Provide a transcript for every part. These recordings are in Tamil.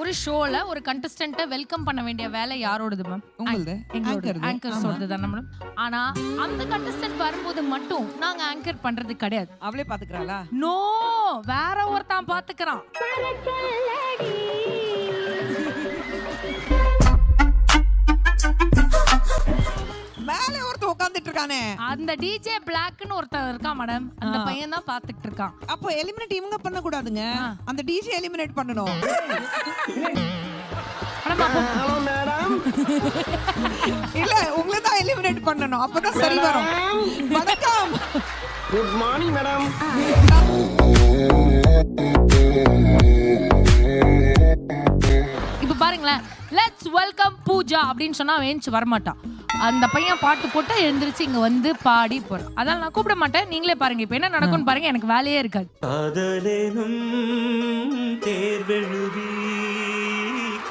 ஒரு ஷோல ஒரு கண்டஸ்டன்ட்டை வெல்கம் பண்ண வேண்டிய வேலை யாரோடது மேம் உங்களுது. எங்களோட சொல்றது தானே மேடம் ஆனா அந்த கண்டஸ்டன்ட் வரும்போது மட்டும் நாங்க ஆங்கர் பண்றது கிடையாது. அவளே பாத்துக்கிறாளா? நோ வேற ஒருத்தன் பாத்துக்கிறான். மேல உட்கார்ந்துட்டு இருக்கானே அந்த டிஜே பிளாக்னு ஒருத்தன் இருக்கான் மேடம் அந்த. பையன் தான் பாத்துக்கிட்டு இருக்கான் அப்போ எலிமினேட் இவங்க பண்ண கூடாதுங்க. அந்த டிஜே எலிமினேட் பண்ணணும். மேடம் இல்ல உங்களை தான் எலிமினேட் பண்ணணும். அப்பதான் சரி வரும். வணக்கம். குட் மார்னிங் மேடம் இப்ப பாருங்களேன். லெட்ஸ் வெல்கம் பூஜா அப்படின்னு சொன்னா அவன் ஏஞ்சி வரமாட்டான். அந்த பையன் பாட்டு போட்டு எழுந்திருச்சு இங்க வந்து பாடி போறான். அதான் நான் கூப்பிட மாட்டேன். நீங்களே பாருங்க. இப்ப என்ன நடக்கும்னு பாருங்க. எனக்கு வேலையே இருக்காது. காதலெனும் தேர்வெழுதி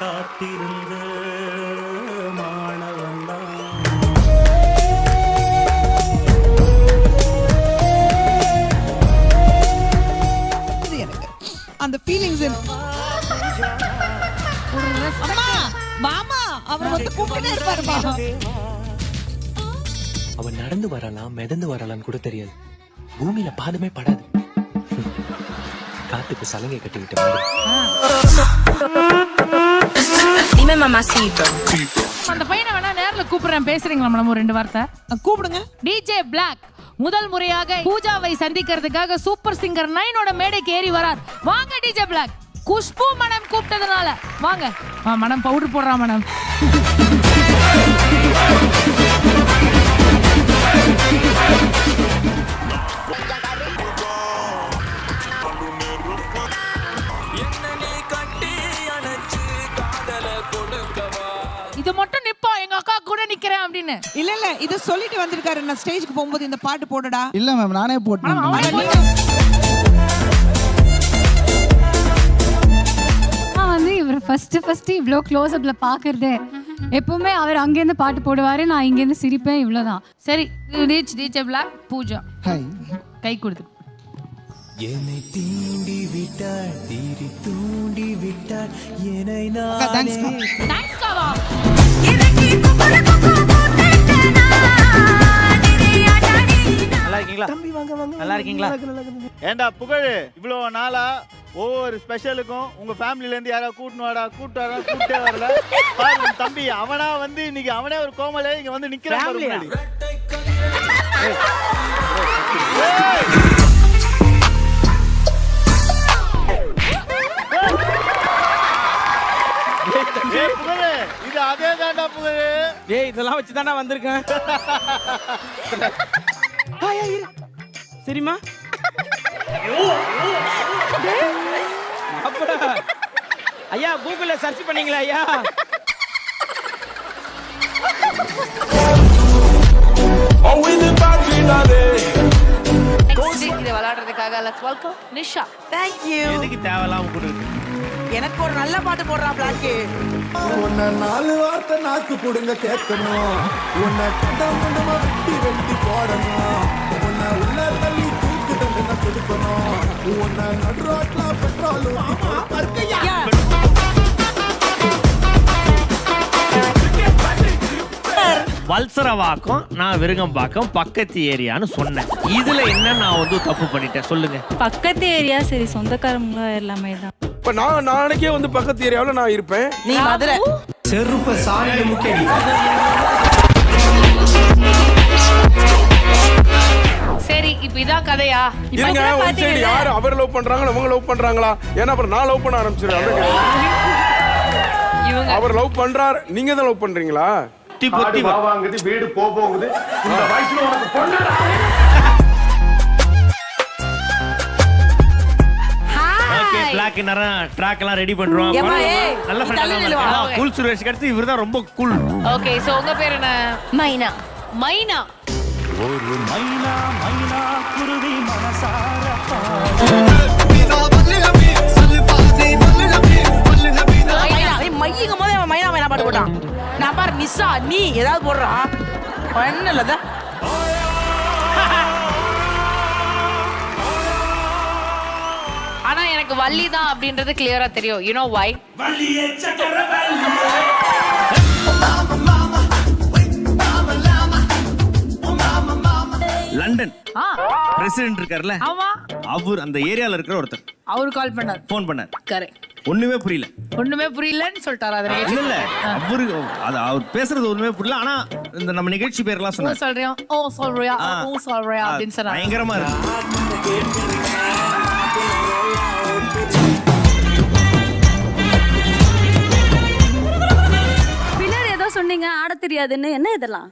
காத்திருந்த மாணவன்தான் இது எனக்கு. அந்த ஃபீலிங்ஸ் அம்மா மாமா அவர் வந்து கூப்பிட்டே இருப்பாருமா நடந்து வரலாம் மிதந்து வரலாம்னு கூட தெரியாது. பூமியில பாதமே படாது. காத்துக்கு சலங்கை கட்டிக்கிட்ட மாதிரி. அந்த பையனை வேணா நேர்ல கூப்பிடுறேன் பேசுறீங்களா மேடம் ஒரு ரெண்டு வார்த்தை? கூப்பிடுங்க. டிஜே பிளாக் முதல் முறையாக பூஜாவை சந்திக்கிறதுக்காக சூப்பர் சிங்கர் நைனோட மேடைக்கு ஏறி வரார். வாங்க டிஜே பிளாக் குஷ்பு மனம் கூப்பிட்டதுனால. வாங்க. ஆ, மனம் பவுடர் போடுறா மனம் நான் ஸ்டேஜ்க்கு போகும்போது இந்த பாட்டு போடுடா. இல்ல மேம் நானே போட்டேன். நான் வந்து இவர் ஃபர்ஸ்ட் ஃபர்ஸ்ட் இவ்வளோ க்ளோஸ் அப்ல பாக்குறதே எப்பவுமே அவர் அங்கேருந்து பாட்டு போடுவாரு நான் இங்கேருந்து சிரிப்பேன் இவ்வளவுதான். சரி ரீச் பிளாக் பூஜா. ஹாய் கை கொடுத்து. என்னை தீண்டி விட்டாள் தீரி தூண்டி விட்டாள் என்னை நானே நல்லா இருக்கீங்களா ஏண்டா புகழ் இவ்வளவு நாளா ஒவ்வொரு ஸ்பெஷலுக்கும் உங்க ஃபேமிலில இருந்து யாராவது கூட்டினு வாடா கூட்டு வாடா கூட்டே வரல. பாரு உன் தம்பி அவனா வந்து இன்னைக்கு அவனே ஒரு கோமலே இங்க வந்து நிக்கிறான் பாரு? முன்னாடி. ஏய்! புகழ் இது அதே தான்டா புகழ். ஏய் இதெல்லாம் வச்சு தானே வந்திருக்கேன் அப்புறம் ஐயா கூகுள்ல சர்ச் பண்ணீங்களா ஐயா? விளையாடுறதுக்காக let's welcome Nisha. Thank you எதுக்கு தேவையில்லாம கொடுக்குது எனக்கு ஒரு நல்ல பாட்டு போடுறா பிளாக்கு உன்னை நாலு வார்த்தை நாக்கு கொடுங்க கேட்கணும். உன்னை கண்டம் கண்டமா வெட்டி வெட்டி போடணும். உன்னை உள்ள கொடுக்கணும் உன்னை நடுரோட்ல வல்சரவாக்கம் நான் விருகம்பாக்கம் பக்கத்து ஏரியான்னு சொன்னேன். இதுல என்ன நான் வந்து தப்பு பண்ணிட்டேன்? சொல்லுங்க. பக்கத்து ஏரியா சரி சொந்தக்காரங்க எல்லாமே தான். இப்ப நான் நாளைக்கே வந்து பக்கத்து ஏரியாவில் நான் இருப்பேன். நீ மதுரை. செருப்ப சாணியில முக்கடி கதையா? இருங்க ஒரு சைடு யாரு? அவர் லவ் பண்றாங்களா அவங்க லவ் பண்றாங்களா? ஏன்னா அப்புறம் நான் லவ் பண்ண ஆரம்பிச்சிருக்கேன் இவங்க அவர் லவ் பண்றாரு. நீங்க தான் லவ் பண்றீங்களா? பொத்தி. வாங்குது வீடு போகுது இந்த வயசுல உனக்கு பொண்ணடா. ஓகே பிளாக் நேரம் ட்ராக் எல்லாம் ரெடி பண்றோம். நல்ல. ஃப்ரெண்ட் கூல் சுரேஷ்க்கு அடுத்து இவர்தான் ரொம்ப கூல் ஓகே சோ உங்க பேர் என்ன? மைனா. மைனா. ஒரு மைனா மைனா குருவி மனசார போதே மைனா மைனா பாட்டு போட்டான். நான் பாரு நீ ஏதாவது போடுறா. ஒன்னும் இல்ல ஆனா எனக்கு வள்ளி தான் அப்படின்றது கிளியரா தெரியும். You know why London. Ah. President இருக்கார்ல ஆமா. அவர் அந்த ஏரியால இருக்கிற ஒருத்தர். அவரு கால் பண்ணார். ஃபோன் பண்ணார். கரெக்ட் ஒண்ணுமே புரியல. ஒண்ணுமே புரியலன்னு சொல்லிட்டாரு அதை இல்ல இல்ல. அவரு அது அவர் பேசுறது ஒண்ணுமே புரியல. ஆனா இந்த நம்ம நிகழ்ச்சி பேர்லாம் சொன்னார். சொல்றியா? ஓ சொல்றியா. ஓ சொல்றியா? அப்படின்னு சொன்னாங்க பயங்கரமா இருக்கு. பின்னாடி ஏதோ சொன்னீங்க ஆட தெரியாதுன்னு. என்ன இதெல்லாம்?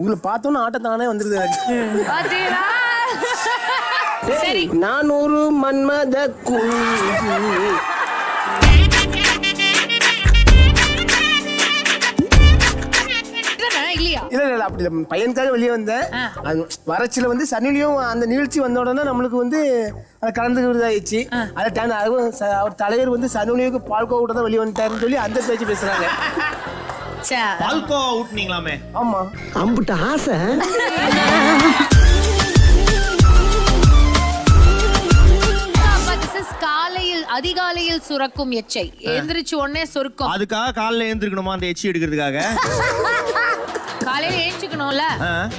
உங்களை பார்த்தோன்னு ஆட்டத்தானே வந்துருது. எனக்கு பாத்தீங்களா? சரி. நான் ஒரு மன்மத குஞ்சு இல்ல அப்படி இல்ல. பையனுக்காக வெளியே வந்தேன். அது வரச்சில வந்து சனிலையும் அந்த நிகழ்ச்சி வந்த உடனே நம்மளுக்கு வந்து அது கலந்துக்கிறதாயிடுச்சு அதை டைம் அதுவும் அவர் தலைவர் வந்து சனுலியுக்கு பால்கோ கூட தான் வெளியே வந்துட்டாருன்னு சொல்லி அந்த பேச்சு பேசுறாங்க. சே பால்கோ ஊட்னீங்களாமே ஆமா. அம்புட்ட ஆசை. காலையில் அதிகாலையில் சுரக்கும் எச்சை. எந்திரிச்சு உடனே சொருக்கும். அதுக்காக காலைல எழுந்திருக்கணுமா அந்த எச்சி எடுக்கிறதுக்காக? காலையில ஏஞ்சிக்கணும்ல.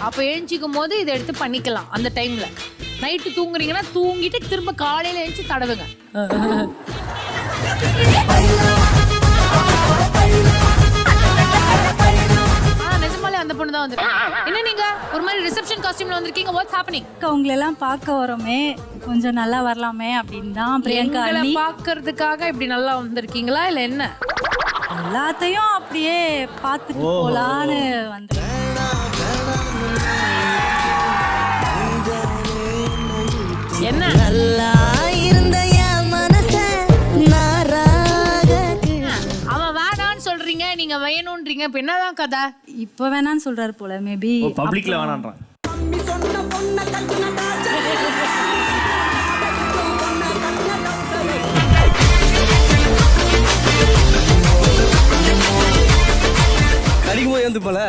அப்ப ஏஞ்சிக்கும் போது இதை எடுத்து பண்ணிக்கலாம் அந்த டைம்ல. நைட்டு தூங்குறீங்கன்னா தூங்கிட்டு திரும்ப காலையில ஏஞ்சி தடவுங்க. அந்த பொண்ணு தான் வந்திருக்கு. என்ன நீங்க? ஒரு மாதிரி ரிசப்ஷன் காஸ்டியூம்ல வந்திருக்கீங்க. வாட்ஸ் ஹேப்பனிங் உங்களை எல்லாம் பார்க்க வரோமே. கொஞ்சம் நல்லா வரலாமே அப்படின்னு தான் பிரியங்கா எங்களை அண்ணி. பாக்குறதுக்காக இப்படி நல்லா வந்திருக்கீங்களா இல்ல என்ன? எல்லாத்தையும் அப்படியே பார்த்துட்டு போலான்னு வந்து என்ன? வேணும்ன்றீங்க இப்ப என்னதான் கதை? இப்போ வேணான்னு சொல்றாரு போல மேபி பப்ளிக்ல வேணான்றான் கடிக்கும் போது வந்து போல.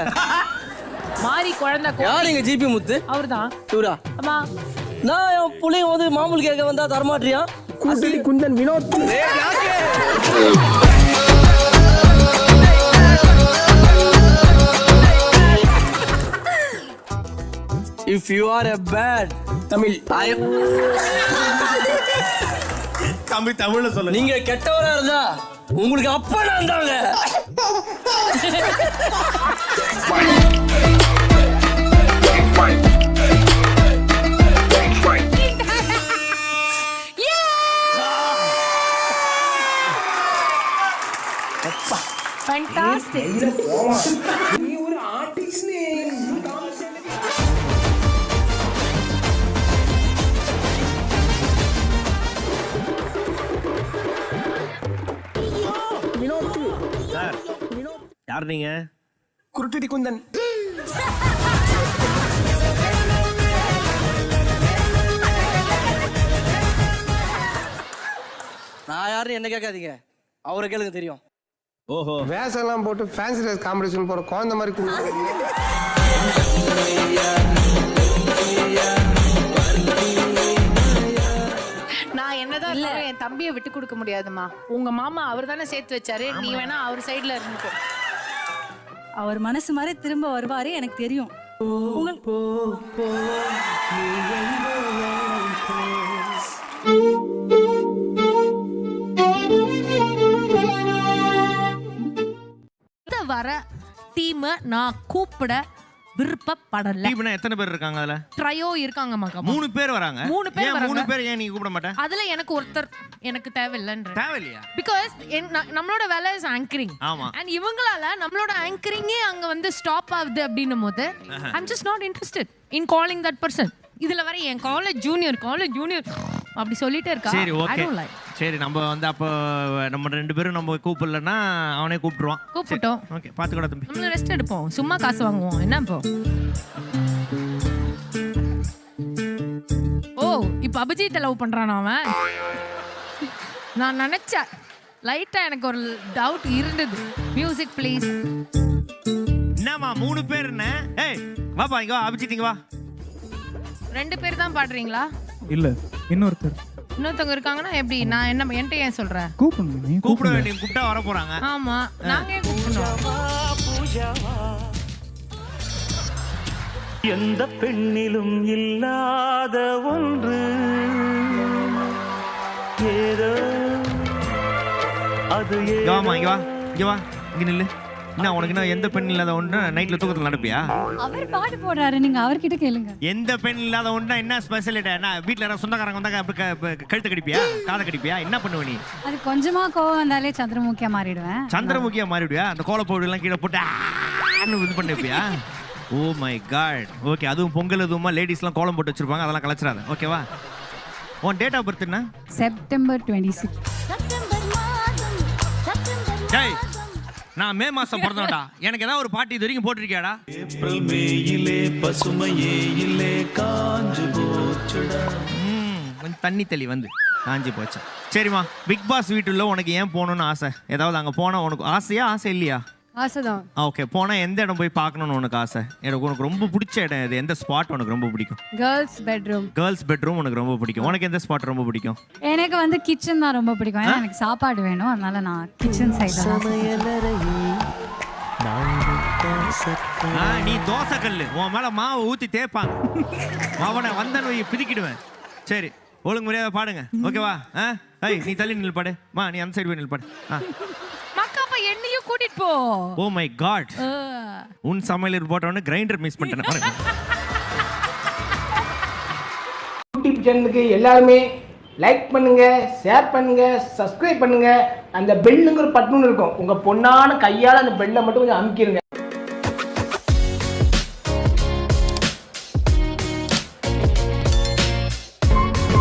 மாறி குழந்தை யார் எங்க ஜிபி முத்து? அவர்தான். இவரா? ஆமா நான் என் பிள்ளைங்க வந்து மாமூல் கேட்க வந்தா தரமாட்டியா? கூட்டணி Kundan Vinod. If you are a bad Tamil I தம்பி தமிழ்ல சொல்லுங்க. நீங்க கெட்டவரா இருந்தா உங்களுக்கு அப்பா நான் தாங்க. யார் நீங்க குருட்டடி குந்தன். நான் யாருன்னு என்ன கேட்காதீங்க. அவரை கேளுங்க தெரியும். ஓஹோ. வேஷம்லாம் போட்டு ஃபேன்சி ட்ரெஸ் காம்படிஷன் போற குழந்தை மாதிரி நான் என்னதான் இருந்தாலும் என் தம்பியை விட்டு கொடுக்க முடியாதுமா உங்க மாமா அவர் தானே சேர்த்து வச்சாரு. நீ வேணா அவர் சைடுல இருந்துக்கோ. அவர் மனசு மாதிரி திரும்ப வருவாரு எனக்கு தெரியும். உங்கள் வர டீம் நான் கூப்பிட விருப்பப்படல. டீம்னா எத்தனை பேர் இருக்காங்க அதுல? ட்ரையோ இருக்காங்க மகா மூணு பேர் வராங்க. மூணு பேர் ஏன் மூணு வராங்க. பேர் ஏன் நீங்க கூப்பிட மாட்டேன்? அதுல எனக்கு ஒருத்தர் எனக்கு தேவையில்லைன்ற தேவையில்லையா? பிகாஸ் நம்மளோட வேலை இஸ் ஆங்கரிங் ஆமா. அண்ட் இவங்களால நம்மளோட ஆங்கரிங்கே அங்க வந்து ஸ்டாப் ஆகுது அப்படின்னும் போது I'm just not interested in calling that person இதுல வர என் காலேஜ் ஜூனியர் காலேஜ் ஜூனியர் அப்படி சொல்லிட்டே இருக்கா? சரி ஓகே. சரி நம்ம வந்து அப்போ நம்ம ரெண்டு பேரும் நம்ம கூப்பிடலன்னா அவனே கூப்பிட்டுருவான். கூப்பிட்டோம். ஓகே பாத்துக்கடா தம்பி. நம்ம ரெஸ்ட் எடுப்போம். சும்மா காசு வாங்குவோம். என்ன இப்போ? ஓ இப்போ அபிஜித்தை லவ் பண்றானா அவன்? நான் நினைச்சேன். லைட்டா எனக்கு ஒரு டவுட் இருந்தது. மியூசிக் ப்ளீஸ் என்னம்மா மூணு பேர் என்ன? ஏய் வாப்பா இங்க வா அபிஜித் இங்க வா. ரெண்டு பேர் தான் பாடுறீங்களா? இல்ல இன்னொருத்தர். இன்னொருத்தவங்க இருக்காங்கன்னா எப்படி? நான் என்ன என்கிட்ட ஏன் சொல்றேன் கூப்பிடுங்க நீ கூப்பிட வேண்டிய கூப்பிட்டா வர போறாங்க. ஆமா நாங்க ஏன் கூப்பிடணும்? எந்த பெண்ணிலும் இல்லாத ஒன்று. ஏதோ அது இங்க வாமா இங்க வா இங்க வா இங்க நில்லு. என்ன உனக்கு என்ன எந்த பெண் இல்லாத ஒன்று நைட்ல தூக்கத்துல நடப்பியா? அவர் பாட்டு போடுறாரு நீங்க அவர்கிட்ட கேளுங்க. எந்த பெண் இல்லாத ஒன்றா என்ன ஸ்பெஷலிட்ட என்ன வீட்ல யாராவது சொந்தக்காரங்க வந்தாங்க அப்படி கழுத்து கடிப்பியா? காதை கடிப்பியா? என்ன பண்ணுவ நீ? அது கொஞ்சமா கோவம் வந்தாலே சந்திரமுகியா மாறிடுவேன். சந்திரமுகியா மாறிவிடுவியா அந்த கோலப்பவுடர் எல்லாம் கீழே போட்டு ஆன்னு இது பண்ணிப்பியா ஓ மை காட் ஓகே அதுவும் பொங்கல் எதுவுமா லேடிஸ்லாம் கோலம் போட்டு வச்சிருப்பாங்க அதெல்லாம் கலைச்சிடாத ஓகேவா உன் டேட் ஆஃப் பர்த் என்ன? செப்டம்பர் டுவெண்ட்டி சிக்ஸ் நான் மே மாசம் பிறந்தவன்டா. எனக்கு ஏதாவது ஒரு பாட்டு இது வரைக்கும் போட்டிருக்கியாடா? ஏப்ரல் மேயிலே பசுமையே இல்லே காஞ்சு போச்சுடா. ம், கொஞ்சம் தண்ணி தெளி வந்து. காஞ்சி போச்சு. சரிம்மா பிக் பாஸ் வீட்டுல உனக்கு ஏன் போகணும்னு ஆசை? ஏதாவது அங்கே போனால் உனக்கு ஆசையா ஆசை இல்லையா? ஆசைதான். ஓகே போனால் எந்த இடம் போய் பார்க்கணும்னு உனக்கு ஆசை? எனக்கு உனக்கு ரொம்ப பிடிச்ச இடம் இது எந்த ஸ்பாட் உனக்கு ரொம்ப பிடிக்கும்? கேர்ள்ஸ் பெட்ரூம் கேர்ள்ஸ் பெட்ரூம் உனக்கு ரொம்ப பிடிக்கும். உனக்கு எந்த ஸ்பாட் ரொம்ப பிடிக்கும்? எனக்கு வந்து கிச்சன் தான் ரொம்ப பிடிக்கும். ஏன்னா எனக்கு சாப்பாடு வேணும். அதனால நான் கிச்சன் சைடு ஆ, நீ தோசை கல்லு உன் மேல மாவை ஊத்தி தேய்ப்பாங்க. அவனை வந்த நோய் பிதிக்கிடுவேன். சரி ஒழுங்கு மரியாதை பாடுங்க. ஓகேவா ஆ? ஐய் நீ தள்ளி நில் பாடு மா நீ அந்த சைடு போய் நில் பாடு ஆ. என்னையும் கூட்டிட்டு போ. Oh my god. உன் சமையல் போட்டவொடனே கிரைண்டர் மிஸ் பண்ணிட்டேன் பாருங்க. யூடியூப் சேனலுக்கு எல்லாருமே லைக் பண்ணுங்க ஷேர் பண்ணுங்க சப்ஸ்கிரைப் பண்ணுங்க. அந்த பெல்லுங்கிற பட்டன் இருக்கும். உங்க பொண்ணான கையால அந்த பெல்லை மட்டும் கொஞ்சம் அமுக்கிடுங்க